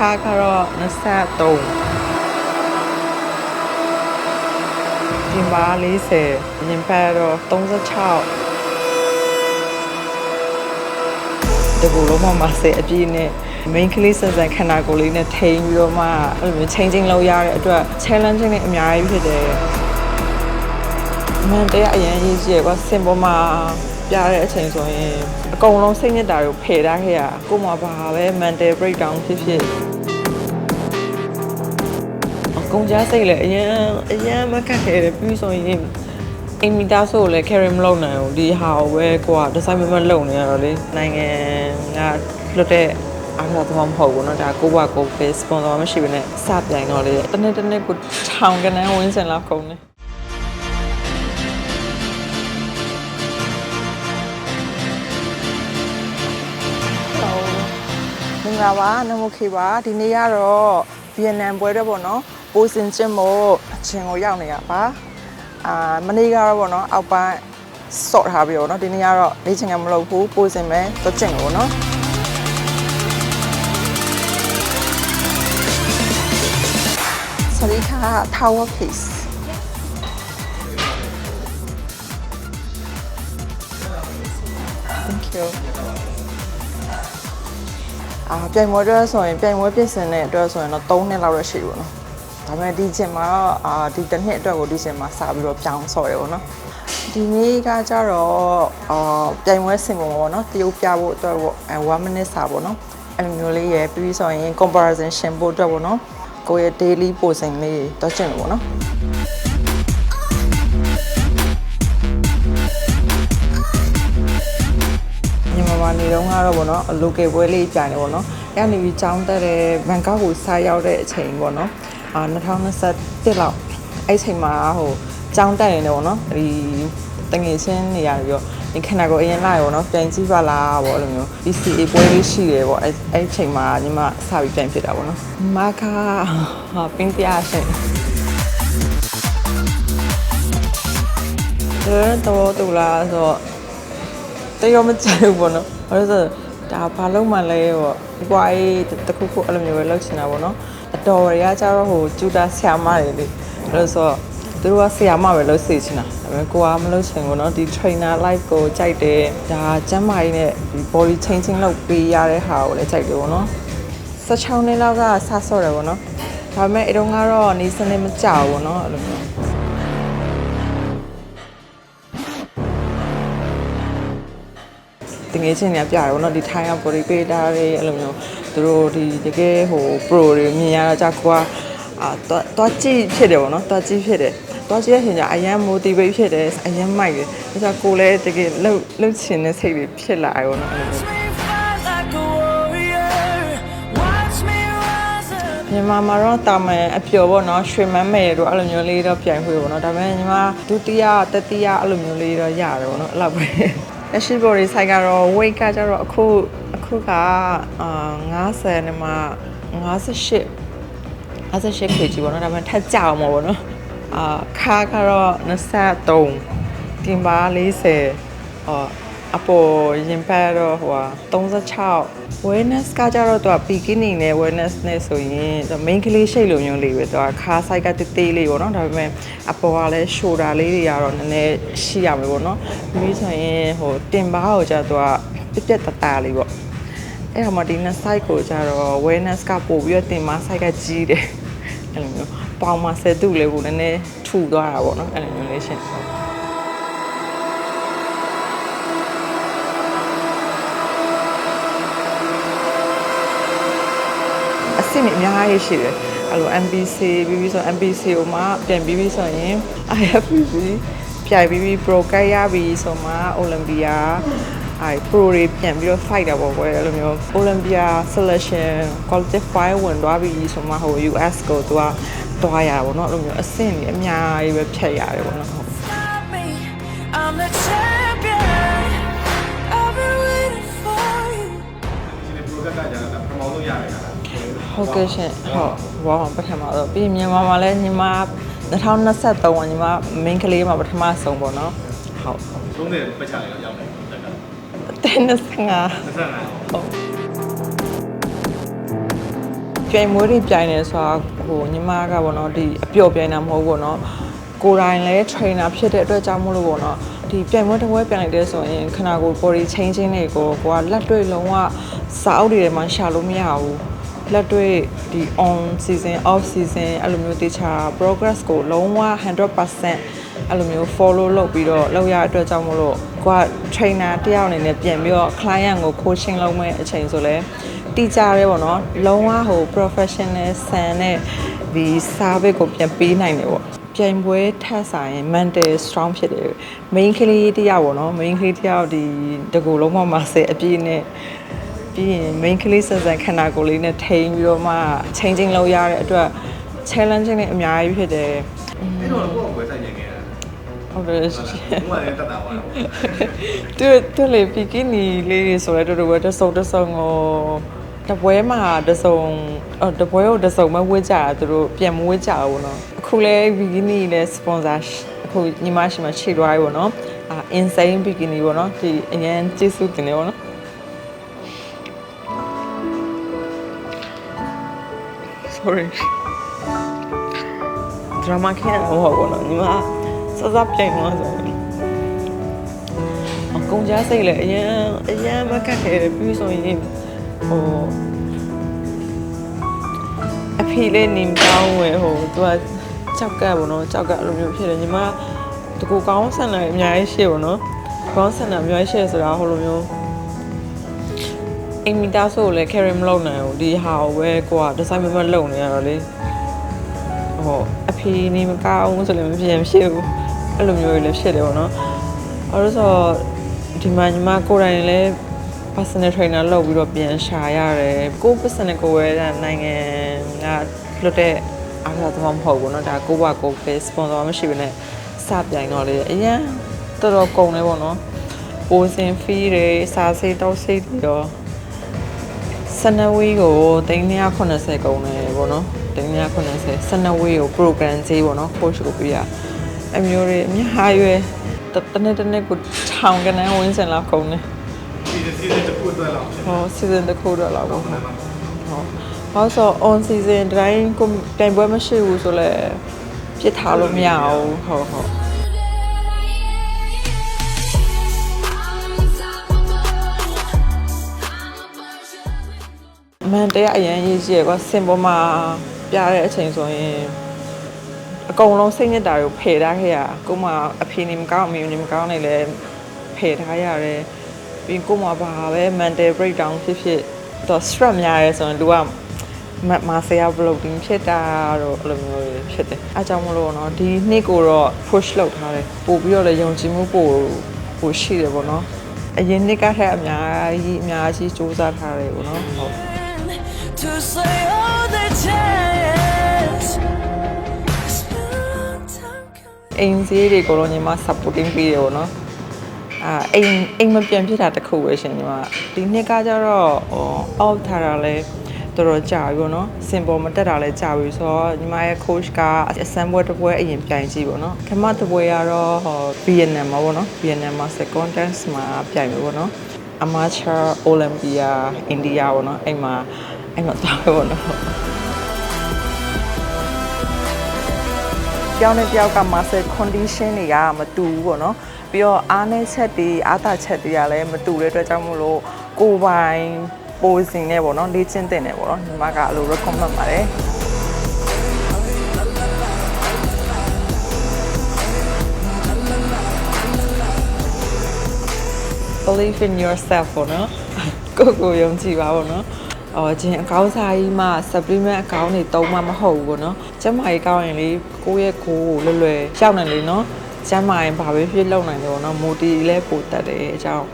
ခါကတော့23ဒီမှာ40ညင်ပါတော့36တကူလုံးမမဆေအပြည့်နဲ့ main ကလေးစစခန္ဓာကိုယ်လေးနဲ့ထိန်းပြီးတော့မှအဲ့လိုမျိုး changing လုပ်ရတဲ့အတွက် challenging တွေအများကြီးဖြစ်တယ်။မန်တဲ့အရင်ရေးကြည့်ကွာစင်ပေါ်မှာ ပြတဲ့အချိန်ဆိုရင်အကုန်လုံးစိတ်ညစ်တာတွေကိုဖယ်ထားခဲ့ရကို့မှာဘာပဲ mental breakdown ဖြစ်ဖြစ်အကုန်ကြားစိတ်လည်းအရင်အရင်မကတ်ခဲ့တယ်ပြီးဆိုရင်အင်မီတာဆိုလည်း carry မလုပ်နိုင်ဘူးဒီဟာကိုပဲကိုက design မမလုပ်နေရတော့လေနိုင်ငံကလွတ်တဲ့အားလာတော့မဟုတ်ဘူးเนาะဒါကိုကကိုပဲ sponsor မရှိဘဲနဲ့စပြိုင်တော့လေတနေ့တနေ့ကိုထောင်ကနေဝင်းစင်လောက်ကုန်နေ မ ဂလာပါနမိုခေပါဒီနေ့ကတော့ဗီယက်နမ်ပွဲတော့ပေါ့နော်ပိုစင်ကျင်းမို့အချင်းကိုရောက်နေရပါအာမနေ့ကတော့ပေါ့နော်အောက်ပိုင်းစော့ထားပြီးတော့နော်ဒီနေ့ကတော့လေ့ကျင့်ခန်းမလုပ်ဘူးပိုစင်ပဲတော့ကျင့်လို့ပေါ့နော်สวัสดีค่ะ Tower Piece Thank you အာပြိုင်ပွဲအတွက်ဆိုရင်ပြိုင်ပွဲပြင်ဆင်တဲ့အတွက်ဆိုရင်တော့3နှစ်လောက်တော့ရှိပြီပေါ့နော်ဒါပေမဲ့ဒီချိန်မှာတော့အာဒီတစ်နှစ်အတွက်ကိုဒီချိန်မှာစပြီးတော့ပြောင်းဆော်တယ်ပေါ့နော်ဒီနေ့ကကြတော့အာပြိုင်ပွဲဆင်ပုံပေါ့နော်တရုပ်ပြဖို့အတွက်ပေါ့အဲ1 minute စာပေါ့နော်အဲ့လိုမျိုးလေးရယ်ပြီးပြီးဆိုရင် comparison ရှင်ဖို့အတွက်ပေါ့နော်ကိုယ့်ရဲ့ daily posing လေးတော့ကျင့်လို့ပေါ့နော် ညီမမနေတော့ကတော့ဗောနော် local ပွဲလေးပြိုင်တယ်ဗောနော်။အဲ့ကနေပြီးចောင်းတက်တဲ့ဘန်ကောက်ကိုစားရောက်တဲ့အချိန်ဗောနော်။အာ2021လောက်အဲ့ချိန်မှာဟိုចောင်းတက်ရင်လည်းဗောနော်။ဒီတငယ်ချင်းနေရာပြီးတော့ဒီခဏကိုအရင်လာရောနော်ပြန်ကြည့်ပါလားဗောအဲ့လိုမျိုး PCA ပွဲလေးရှိတယ်ဗောအဲ့အဲ့ချိန်မှာညီမစပြီးပြန်ဖြစ်တာဗောနော်။မာကာဟာပင်းတရားရှင်။တော့တော့တူလားဆိုတော့တရောမကြိုက်ဘူးပေါ့နော်။ ဘာလို့လဲဆိုတော့ဒါဘာလို့မှလဲပေါ့။ဘွားကြီးတခုခုအဲ့လိုမျိုးပဲလုပ်ချင်တာပေါ့နော်။အတော်တွေကကြတော့ဟိုကျူတာဆရာမတွေလေ။အဲ့လိုဆိုတော့သူတို့ကဆရာမပဲလုပ်စေချင်တာ။ဒါပေမဲ့ကိုကမလုပ်ချင်ဘူးနော်။ဒီ trainer life ကိုကြိုက်တယ်။ဒါကျမ်းမာရေးနဲ့ဒီ body changing လုပ်ပေးရတဲ့ဟာကိုလည်းကြိုက်တယ်ပေါ့နော်။16နှစ်လောက်ကစဆော့တယ်ပေါ့နော်။ဒါပေမဲ့အဲတုန်းကတော့နေစနစ်မကြဘူးပေါ့နော်အဲ့လိုမျိုး။ တငယ်ချင်းတွေကပြတယ်ဗောနော်ဒီထိုင်းက body builder တွေအဲ့လိုမျိုးသူတို့ဒီတကယ်ဟို pro တွေမြင်ရတော့ကြာကွာအာတော့တော့ကြည့်ဖြစ်တယ်ဗောနော်တော့ကြည့်ဖြစ်တယ်တော့ကြည့်ရရင်ကြာအရန် motivate ဖြစ်တယ်အရန်မိုက်တယ်ဒါကြောင့်ကိုလည်းတကယ်လှုပ်လှုပ်ချင်တဲ့စိတ်တွေဖြစ်လာတယ်ဗောနော်အဲ့လိုမျိုး like a warrior. Watch me rise up. မြန်မာမှာတော့တာမန်အပျော်ပေါ့နော်ရွှေမန်းမယ်တို့အဲ့လိုမျိုးလေးတော့ပြိုင်ခွေပေါ့နော်ဒါပေမဲ့ညီမဒုတိယတတိယအဲ့လိုမျိုးလေးတော့ရတယ်ပေါ့နော်အဲ့လောက်ပဲ လက်ရှိ body size ကတော့ weight ကကျတော့အခုအခုကအာ90နဲ့မှ58 58 kg ပေါ့နော်ဒါပေမဲ့ထက်ကြအောင်မပေါ့နော်အာခါကတော့23တင်ပါ40ဟော အပေါ်ရင်ပတ်တော့ဟိုဟာ36 wellness ကကြတော့သူက bikini နဲ့ wellness နဲ့ဆိုရင်သူ main ကလေးရှိတ်လိုမျိုးလေးပဲသူကခါ size ကတေးသေးလေးပေါ့နော်ဒါပေမဲ့အပေါ်ကလည်း shoulder လေးတွေကတော့နည်းနည်းရှိရမယ်ပေါ့နော်ပြီးပြီးဆိုရင်ဟိုတင်ပါကိုကျတော့သူကပြက်ပြက်တတလေးပေါ့အဲ့ဒါမှဒီနှစ် site ကိုကြတော့ awareness ကပို့ပြီးတော့တင်မ site ကကြီးတယ်အဲ့လိုမျိုးပေါင်မဆယ်တုလေးကိုနည်းနည်းထူသွားတာပေါ့နော်အဲ့လိုမျိုးလေးရှင် အဆင့်တွေအများကြီးရှိတယ်အဲ့လို MBC ပြီးပြီးဆို MBC ကိုမှပြန်ပြီးပြီးဆိုရင် IFBB ပြိုင်ပြီးပြီး pro ကတ်ရပြီဆိုမှ Olympia အဲ pro တွေပြန်ပြီးတော့ fight တာပေါ့ကွယ်အဲ့လိုမျိုး Olympia selection qualify ဝင်သွားပြီဆိုမှဟို US ကိုသူကတွားရတာပေါ့နော်အဲ့လိုမျိုးအဆင့်တွေအများကြီးပဲဖြတ်ရတယ်ပေါ့နော်ဟုတ် Stop me. I'm the champion. ဟုတ်ကဲ့ရှင်ဟုတ်ဘောင်းပထမတော့ပြီးရင်မြန်မာမှာလည်းညီမ2023ကညီမ main ကလေးမှာပထမဆုံးပေါ့နော်ဟုတ်30ပတ်ချလေးတော့ရောက်တယ် project က tennis ငါ25ဟုတ်ပြိုင်မွေးတွေပြိုင်နေဆိုတာဟိုညီမကပေါ့နော်ဒီအပျော်ပြိုင်တာမဟုတ်ဘူးပေါ့နော်ကိုယ်တိုင်လည်း trainer ဖြစ်တဲ့အတွက်ကြောင့်မို့လို့ပေါ့နော်ဒီပြိုင်ပွဲတစ်ပွဲပြိုင်လိုက်တဲ့ဆိုရင်ခနာကို body changing တွေကိုကိုကလက်တွေ့လုံးဝစာအုပ်တွေထဲမှာရှာလို့မရဘူး လက်တွေ့ဒီ on season off season အဲ့လိုမျိုးတေချာ progress ကိုလုံးဝ100%အဲ့လိုမျိုး follow လုပ်ပြီးတော့လုပ်ရတဲ့အတွက်ကြောင့်မို့လို့ကိုက trainer တယောက်အနေနဲ့ပြန်ပြီးတော့ client ကို coaching လုပ်မဲ့အချိန်ဆိုလဲတီကြရဲပေါ့နော်လုံးဝဟို professional ဆန်တဲ့ဒီ service ကိုပြန်ပေးနိုင်တယ်ပေါ့ပြိုင်ပွဲထက်ဆိုင်ရင် mental strong ဖြစ်တယ် main ကလေးတယောက်ပေါ့နော် main ကလေးတယောက်ဒီတကူလုံးပေါ်မှာဆယ်အပြည့်နဲ့ ပြီးရင် main ကလေးဆက်ဆံခန္ဓာကိုယ်လေးနဲ့ထိန်းပြီးတော့မှ changing လုပ်ရတဲ့အတွက် challenging တွေအများကြီးဖြစ်တယ်အဲ့တော့ကိုယ့်ကိုယ်ဆိုင်နေခဲ့တာဟုတ်တယ်။ဘုရားလည်းတတ်တာပါ။သူသူလေပီကီနီလေးတွေဆိုတော့တော်တော်ပဲတဆုံတဆုံကိုတပွဲမှာတဆုံအော်တပွဲကိုတဆုံမဝေ့ကြတာသူတို့ပြန်မဝေ့ကြဘူးနော်။အခုလဲပီကီနီနဲ့ sponsor အခုညီမရှိမှခြေလွှားပြီပေါ့နော်။အာ insane bikini ပေါ့နော်။ဒီအရင်ကျေးဇူးတင်တယ်ပေါ့နော်။ sorry drama ခင်းတာမဟုတ်ဘူးနော်ညီမစစပြိုင်မှာဆိုရင်အကုန်ကြစိတ်လေအရင်အရင်မကတ်ခဲ့ပြီးဆိုရင်ဟိုအဖေလေးနေကောင်းဝယ်ဟိုသူကကြောက်ကပ်ပေါ့နော်ကြောက်ကပ်အဲ့လိုမျိုးဖြစ်တယ်ညီမတကူကောင်းဆန်တယ်အများကြီးရှေ့ပေါ့နော်ကောင်းဆန်တယ်အများကြီးရှေ့ဆိုတာဟိုလိုမျိုး အိမ်မီတာဆိုလည်း carry မလုပ်နိုင်ဘူးဒီဟာကိုပဲကိုက design မမလုပ်နေရတော့လေဟိုအဖေနေမကောင်းဆိုလည်းမဖြစ်မရှိဘူးအဲ့လိုမျိုးတွေလည်းဖြစ်တယ်ပေါ့နော်အဲ့လိုဆိုဒီမှာညီမကိုယ်တိုင်လည်း personal trainer လုပ်ပြီးတော့ပြန်ရှာရတယ်ကိုယ် personal ကိုယ်ဝဲတဲ့နိုင်ငံကလွတ်တဲ့အားကစားသမားမဟုတ်ဘူးเนาะဒါကိုယ့်ဘာကိုယ်ပဲ sponsor မရှိဘဲနဲ့စပြိုင်တော့လေအရင်တော်တော်ကုန်တယ်ပေါ့နော်ပိုစင် fee တွေစားစိတ်တော့စိတ်တွေရော စနဝေးကို380ကုန်တယ်ပေါ့နော်380စနဝေးကို program ကြီးပေါ့နော် coach ကိုပြရအမျိုးတွေအများရွယ်တတနေ့တနေ့ကိုထောင်ကနေဝင်းစင်လောက်ကုန်တယ်ဒီစီစဉ်တစ်ခုအတွက်လောက်ဖြစ်ဟော season တစ်ခုတော့လောက်ပေါ့ဟုတ်ဟောဟောဆို on season တိုင်းကိုတိုင်ပွဲမရှိဘူးဆိုလဲပြစ်ထားလို့မရဘူးဟုတ်ဟုတ် မှန်တရားအရင်ရေးကြည့်ရကွာစင်ပေါ်မှာပြတဲ့အချိန်ဆိုရင်အကုန်လုံးစိတ်ညစ်တာတွေကိုဖယ်ထားခဲ့ရကိုမအဖေနေမကောင်းအမေနေမကောင်းနေလဲဖယ်ထားရတယ်ပြီးကိုမဘာပဲ mental breakdown ဖြစ်ဖြစ်တော့ stress များရဲဆိုရင် तू ကမမဆရာ blogging ဖြစ်တာတော့အဲ့လိုမျိုးဖြစ်တယ်အဲကြောင့်မလို့နော်ဒီနှစ်ကိုတော့ push လုပ်ထားတယ်ပို့ပြီးတော့လည်းယုံကြည်မှုပို့ပို့ရှိတယ်ပေါ့နော်အရင်နှစ်ကထက်အများကြီးအများကြီးစူးစမ်းထားတယ်ပေါ့နော်ဟုတ် to say all the chance. It's been a long time coming. အိမ်စည်းတွေကိုတော့ညီမ supporting ပေးတယ်ပေါ့နော်အာအိမ်အိမ်မပြန်ဖြစ်တာတစ်ခုပဲရှင်ညီမဒီနှစ်ကကျတော့ဟို off ထားတာလဲတော်တော်ကြာပြီပေါ့နော်စင်ပေါ်မတက်တာလဲကြာပြီဆိုတော့ညီမရဲ့ coach ကအစမ်းပွဲတစ်ပွဲအရင်ပြိုင်ကြည့်ပေါ့နော်ခမတစ်ပွဲကတော့ဟို Vietnam မှာပေါ့နော် Vietnam မှာ second dance မှာပြိုင်ပြီပေါ့နော် amateur olympia india ပေါ့နော်အဲ့မှာ အဲ့မှာသွားပဲပေါ့နော်တယောက်နဲ့တယောက်က muscle condition တွေကမတူဘူးပေါ့နော်ပြီးတော့အားနည်းချက်တွေအားသာချက်တွေကလည်းမတူတဲ့အတွက်ကြောင့်မို့လို့ကိုယ်ပိုင်ပိုစင်နဲ့ပေါ့နော်လေ့ကျင့်တဲ့နဲ့ပေါ့နော်ညီမကအလို recommend ပါတယ် believe in yourself ပေါ့နော်ကိုယ့်ကိုယ်ယုံကြည်ပါပေါ့နော် အော်ဂျင်အကောင်းစားကြီးမှ supplement အကောင်းတွေတုံးမှမဟုတ်ဘူးပေါ့နော်ကျမကြီးကောင်းရင်လေကိုယ့်ရဲ့ကိုယ်ကိုလွယ်လွယ်ရောက်နိုင်လေနော်ကျမရင်ဘာပဲဖြစ်လုပ်နိုင်တယ်ပေါ့နော်မိုတီလည်းပိုတက်တယ်အကြောင်း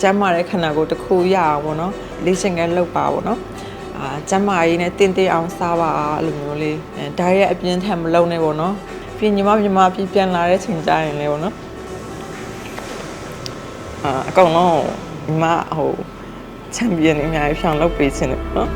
ကျမတဲ့ခန္ဓာကိုယ်တစ်ခုရအောင်ပေါ့နော်လေ့ကျင့်ခန်းလုပ်ပါပေါ့နော်အာကျမကြီးနဲ့တင်းတင်းအောင်စားပါအဲ့လိုမျိုးလေးအဲဒါရဲ့အပြင်းထန်မလုံးနဲ့ပေါ့နော်ပြီးညီမညီမပြီးပြန်လာတဲ့ချိန်ကြရင်လေပေါ့နော်အာအကောင်လုံးညီမဟို ချန်ပီယံတွေအများကြီးဖြောင်းလုပ်ပေးခြင်းတယ်ပေါ့နော်